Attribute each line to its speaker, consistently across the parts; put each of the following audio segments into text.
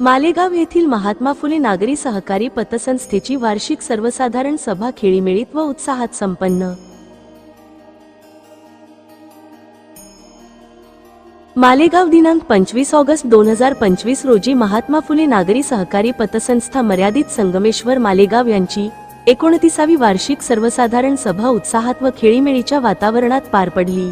Speaker 1: मालेगाव येथील महात्मा फुले नागरी सहकारी पतसंस्थेची वार्षिक सर्वसाधारण सभा खेळीमेळीत व उत्साहात संपन्न. मालेगाव दिनांक पंचवीस ऑगस्ट दोन हजार पंचवीस रोजी महात्मा फुले नागरी सहकारी पतसंस्था मर्यादित संगमेश्वर मालेगाव यांची एकोणतीसावी वार्षिक सर्वसाधारण सभा उत्साहात व खेळीमेळीच्या वातावरणात पार पडली.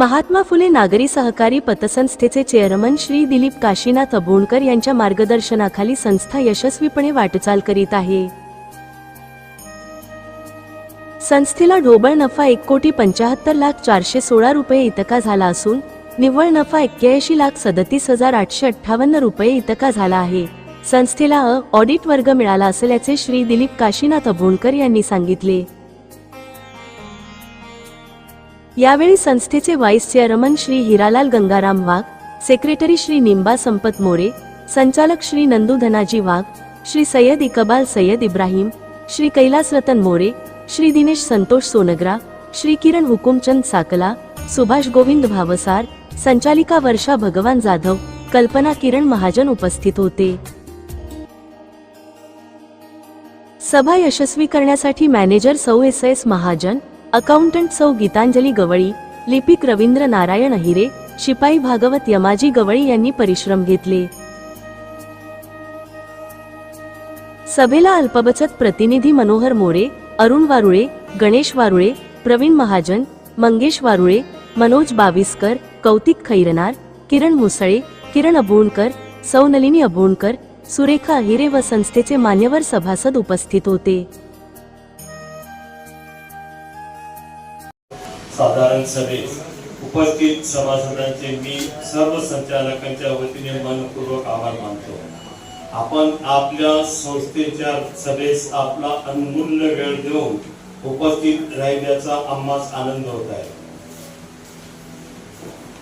Speaker 1: महात्मा फुले नागरी सहकारी पतसंस्थेचे चेअरमन श्री दिलीप काशीनाथ अभोणकर यांच्या मार्गदर्शनाखाली संस्था यशस्वीपणे वाटचाल करीत आहे. संस्थेला ढोबळ नफा एक कोटी पंचाहत्तर लाख चारशे सोळा रुपये इतका झाला असून निव्वळ नफा एक्क्याऐंशी लाख सदतीस हजार आठशे अठ्ठावन्न रुपये इतका झाला आहे. संस्थेला अ ऑडिट वर्ग मिळाला असल्याचे श्री दिलीप काशीनाथ अभोणकर यांनी सांगितले. यावेळी संस्थेचे vice chairman Shri Hiralal Gangaram Wagh secretary Shri Nimba Sampat More संचालक श्री नंदू धनाजी वाघ श्री सय्यद इकबाल सय्यद इब्राहिम श्री कैलास रतन मोरे श्री दिनेश संतोष सोनग्रा श्री किरण हुकुमचंद साकला सुभाष गोविंद भावसार संचालिका वर्षा भगवान जाधव कल्पना किरण महाजन उपस्थित होते. सभा यशस्वी करण्यासाठी मॅनेजर सौ एस एस महाजन अकाउंटंट सौ गीतांजली गवळी लिपिक रवींद्र नारायण अहिरे शिपाई भागवत यमाजी गवळी यांनी परिश्रम घेतले. सभेला अल्पबचत प्रतिनिधी मनोहर मोरे अरुण वारुळे गणेश वारुळे प्रवीण महाजन मंगेश वारुळे मनोज बाविस्कर कौतिक खैरनार किरण मुसळे किरण अबोणकर सौनलिनी अबोणकर सुरेखा अहिरे व संस्थेचे मान्यवर सभासद उपस्थित होते.
Speaker 2: साधारण सभेस उपस्थित सभासदांचे मी सर्व संचालकांच्या वतीने मनपूर्वक आभार मानतो. आपण आपल्या संस्थेच्या सभेस आपला अनमूल्य वेळ देऊन उपस्थित राहिल्याचा आम्हाच आनंद होत आहे.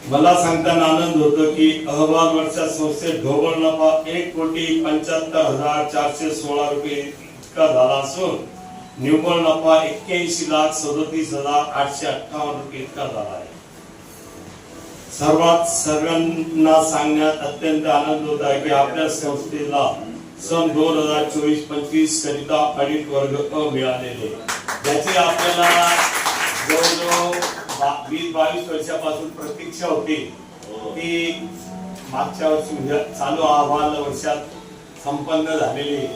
Speaker 2: मला सांगताना आनंद होतो की अहवाल वर्षात संस्थेत ढोबळ नफा एक कोटी पंच्याहत्तर हजार चारशे सोळा रुपये इतका झाला असून निव्वळ नफा एक्क्याऐंशी लाख सदतीस हजार आठशे अठ्ठावन्न रुपये इतका झाला आहे. सर्वात सर्वांना सांगण्यात अत्यंत आनंद होत आहे की आपल्या संस्थेला सन दोन हजार चोवीस पंचवीस करिता अडीच वर्ग अ मिळालेले ज्याची आपल्याला जवळजवळ वीस बावीस वर्षापासून प्रतीक्षा होती की मागच्या वर्षी म्हणजे चालू अहवाल वर्षात संपन्न झालेली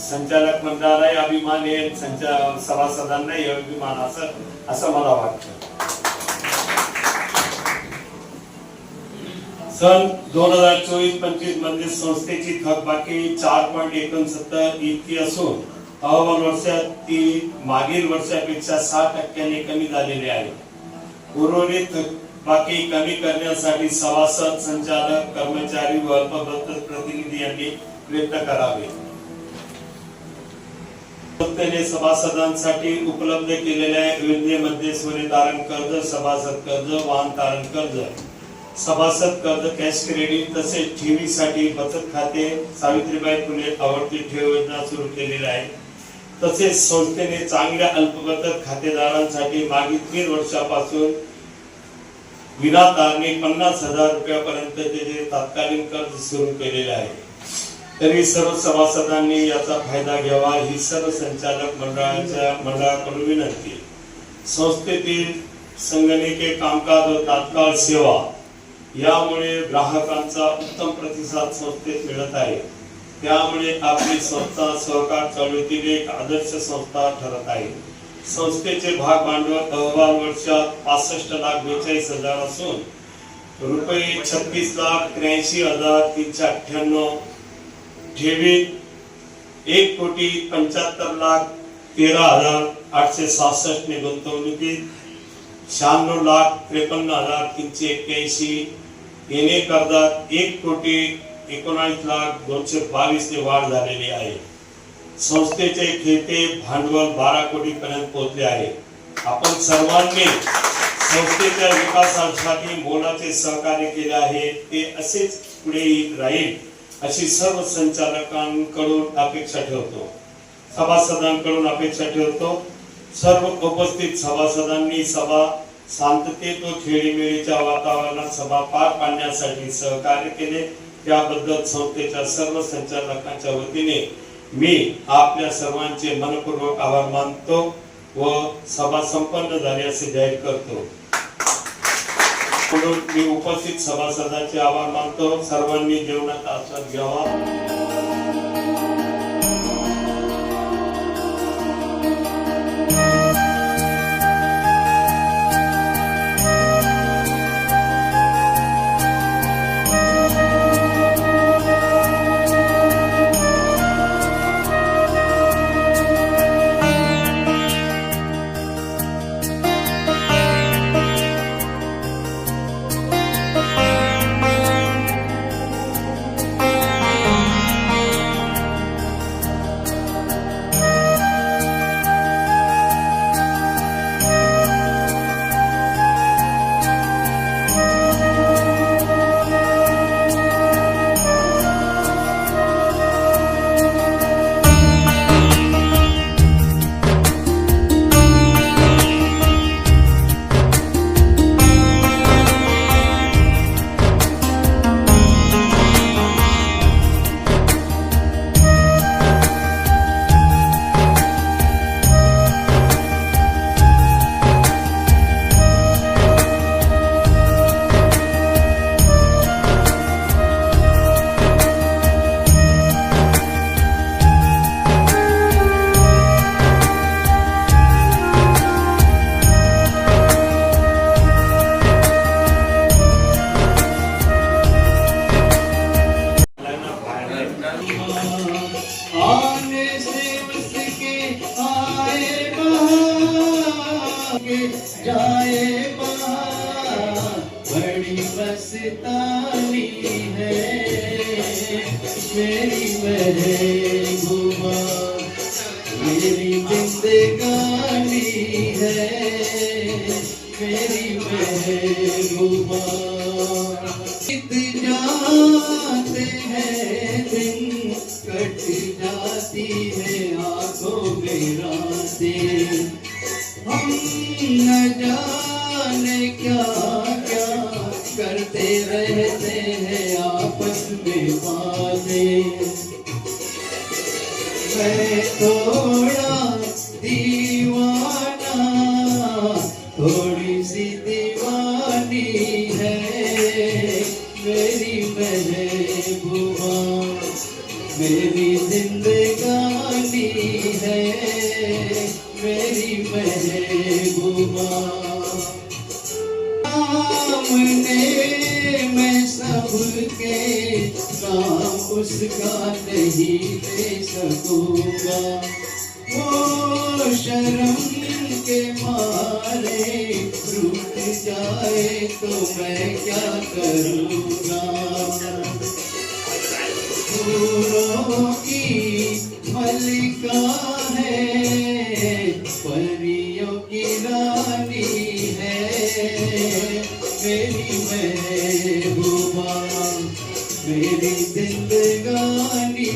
Speaker 2: संचालक मंडळालाही अभिमान आहे संचा सभासदांनाही अभिमान असं असं मला वाटतं. सन दोन हजार चोवीस पंचवीसमध्ये संस्थेची थकबाकी चार पॉईंट एकोणसत्तर इतकी असून अहवाल वर्षात ती मागील वर्षापेक्षा सहा टक्क्यांनी कमी झालेली आहे. उर्वरित थकबाकी कमी करण्यासाठी सभासद संचालक कर्मचारी व अल्पभद्र प्रतिनिधी यांनी प्रयत्न करावे. संस्थेने सभासदांसाठी उपलब्ध केलेल्या योजनेमध्ये सोने तारण कर्ज सभासद कर्ज वाहन तारण कर्ज सभासद कर्ज कॅश क्रेडिट तसेच ठेवीसाठी बचत खाते सावित्रीबाई फुले आवडती ठेव योजना सुरू केलेली आहे. तसेच संस्थेने चांगल्या अल्पबचत खातेदारांसाठी मागील तीन वर्षापासून विना तारणे पन्नास हजार रुपयापर्यंतचे जे तात्कालीन कर्ज सुरू केलेले आहे. तरी सर्व सभासदांनी याचा फायदा घ्यावा ही सर्व संचालक मंडळाच्या मंडळाकडून विनंती. संस्थेतील संगणकीय कामकाज व तात्काळ सेवा यामुळे ग्राहकांचा उत्तम प्रतिसाद संस्थेत मिळत आहे. त्यामुळे आपली संस्था सहकार चळवळीतील एक आदर्श संस्था ठरत आहे. संस्थेचे भाग भांडवल अहवाल वर्षात पासष्ट लाख बेचाळीस हजार असून रुपये छत्तीस लाख त्र्याऐंशी हजार तीनशे अठ्ठ्याण्णव ठेवीत एक कोटी पंच्याहत्तर लाख तेरा हजार आठशे सहासष्ट ने गुंतवणुकीत शहाण्णव लाख त्रेपन्न हजार तीनशे एक्क्याऐंशी. येणे कर्जात एक कोटी एकोणावीस लाख दोनशे बावीस ने वाढ झालेली आहे. संस्थेचे खेळते भांडवल बारा कोटी पर्यंत पोहोचले आहे. आपण सर्वांनी संस्थेच्या विकासासाठी मोलाचे सहकार्य केले आहे. ते असेच पुढे राहील. अशी सर्व संचालकांकडून अपेक्षा ठेवतो. सभासदांकडून अपेक्षा ठेवतो. सर्व उपस्थित सभासदांनी सभा शांततेत व खेळीमेळीच्या वातावरणात सभा पार पाडण्यासाठी सहकार्य केले. त्याबद्दल संस्थेच्या सर्व संचालकांच्या वतीने मी आपल्या सर्वांचे मनपूर्वक आभार मानतो व सभा संपन्न झाली असे जाहीर करतो. म्हणून मी उपस्थित सभासदांचे आभार मानतो. सर्वांनी जेवणात आस्वाद घ्यावा.
Speaker 3: जाए बहार बड़ी मस्तानी है मेरी महबूबा मेरी जिंदगानी है मेरी महबूबा इत जाते हैं दिन कट जाती है आंखों में रातें हम न जाने क्या क्या करते रहते हैं आपस में बातें। मैं थोड़ा शर्म के मारे रूठ जाए तो मैं क्या करूँगा? फूलों की मलिका है। जिंदगानी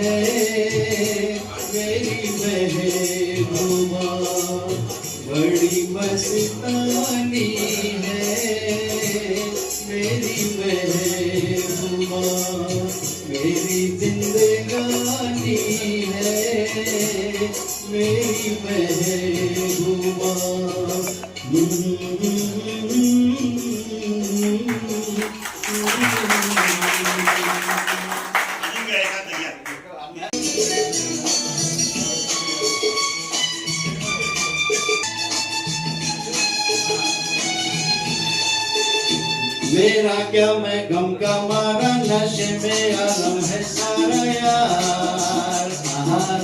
Speaker 3: है मेरी महबूबा। बड़ी मस्तानी है मेरी महबूबा। मेरी जिंदगानी है मेरी महबूबा। मेरा नशे में आलम है सारा यार आहा।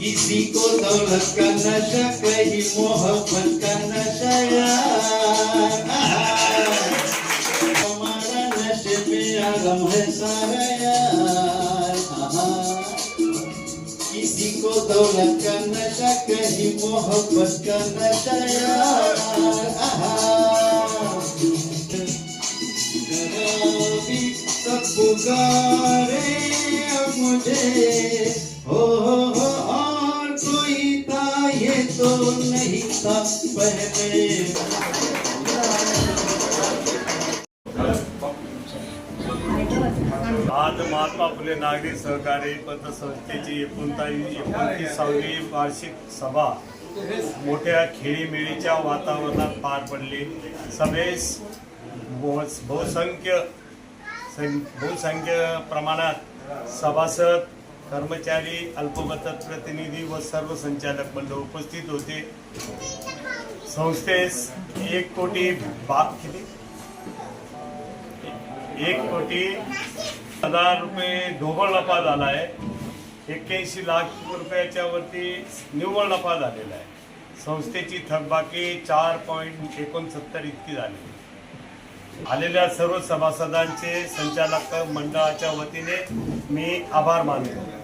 Speaker 3: किसी को दौलत का नशा कहीं मोहब्बत का नशा यार आहा। हमारा नशे में आलम है सारा यार आहा। किसी को दौलत का नशा कहीं मोहब्बत का नशा यार पुकारे मुझे। हो हो हो और कोई था ये तो नहीं था पहले
Speaker 2: आज महात्मा फुले नागरी सहकारी पतसंस्थेची एकोणतावीस एकोणतीसावी वार्षिक सभा मोठ्या खेळीमेळीच्या वातावरणात पार पडली. सभेस बहुसंख्य सं- बहुसंख्य प्रमाणात सभासद कर्मचारी अल्पमतात प्रतिनिधी व सर्व संचालक मंडळ उपस्थित होते. संस्थेस एक कोटी बा किती? एक कोटी हजार रुपये ढोबळ नफा झाला आहे. एक्क्याऐंशी लाख रुपयाच्या वरती निव्वळ नफा झालेला आहे. संस्थेची थकबाकी चार पॉईंट एकोणसत्तर इतकी झाली. आलेल्या सर्व सभासदांचे संचालक मंडळाच्या वतीने मी आभार मानतो.